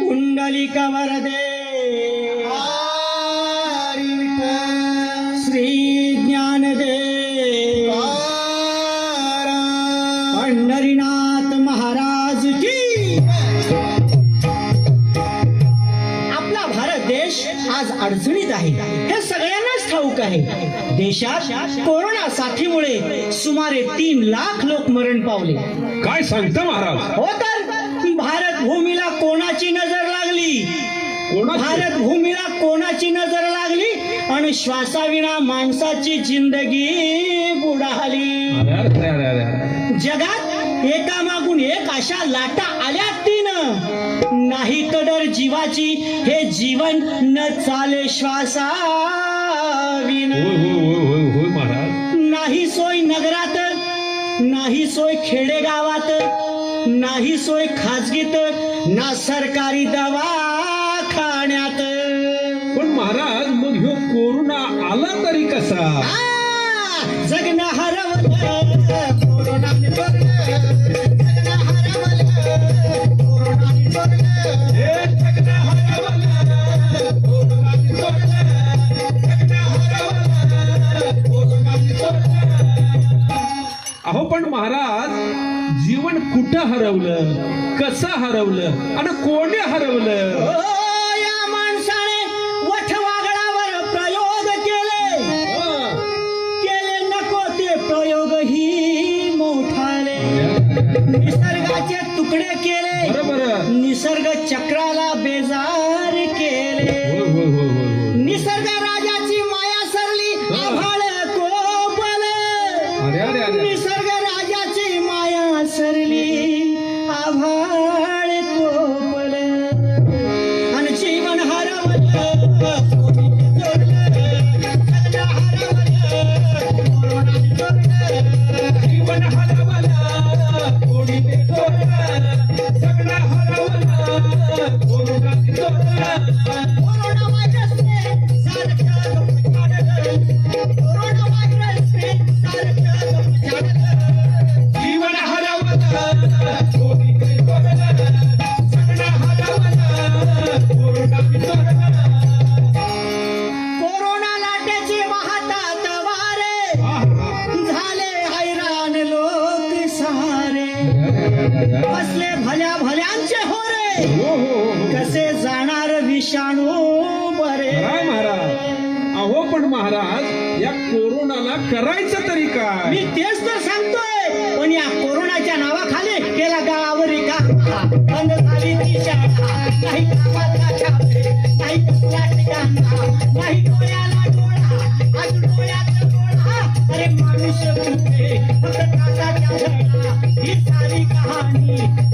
குண்டலி கவரதே देश आज अडचणीत आहे. हे सगळ्यांनाच ठाऊक आहे. देशात कोरोना साथीमुळे सुमारे तीन लाख लोक मरण पावले. काय सांगता महाराज? हो तर भारत भूमीला कोणाची नजर लागली? भारत भूमीला कोणाची नजर लागली? आणि श्वासाविना माणसाची जिंदगी बुडाली. अरे जगात एकामागून एक अशा लाटा आल्या तीन. नाही कदर जीवाची हे जीवन न चाले महाराज. नाही सोय नगरात नाही सोय खेडेगावात नाही सोय खाजगीत ना सरकारी दवाखान्यात. पण महाराज मग ह्यो कोरोना आला तरी कसा? आ, जगणं हरवलं पण महाराज जीवन कुठं हरवलं? कसं हरवलं? आणि कोणी हरवलं? या माणसाने प्रयोग केले. केले नको ते प्रयोग ही मोठाले. निसर्गाचे तुकडे केले. बरोबर. निसर्ग चक्राला असले भल्या भल्यांचे हो हो. कसे जाणार विषाणू बरे? महाराज अहो पण महाराज या कोरोनाला करायचं तरी काय? मी तेच तर सांगतोय पण या कोरोनाच्या नावाखाली केला गावावरी का? बंद झाली ती शाळा. नाही कामाचा छापे नाही कसला ठिकाणा नाही डोळ्याला डोळा आज डोळ्यात डोळा. अरे कुठे? फक्त धडा ही सारी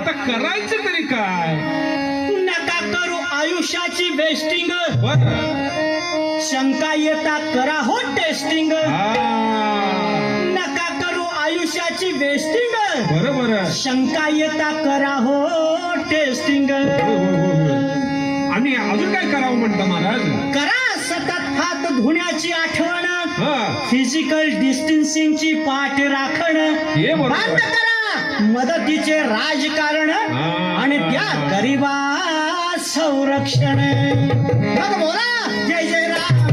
आता करायचं तरी काय? नका करू आयुष्याची वेस्टिंग बरं. शंका येता करा हो टेस्टिंग नका करू आयुष्याची वेस्टिंग बरं बरं. शंका येता करा हो टेस्टिंग हो, हो, हो. आणि अजून काय करावं म्हणता महाराज? करा सतत हात धुण्याची आठवण. हा. फिजिकल डिस्टन्सिंगची पाठ राखण. हे बरोबर. बंद करा. मदतीचे राजकारण आणि त्या गरीबा संरक्षण. बोला. जय जय राम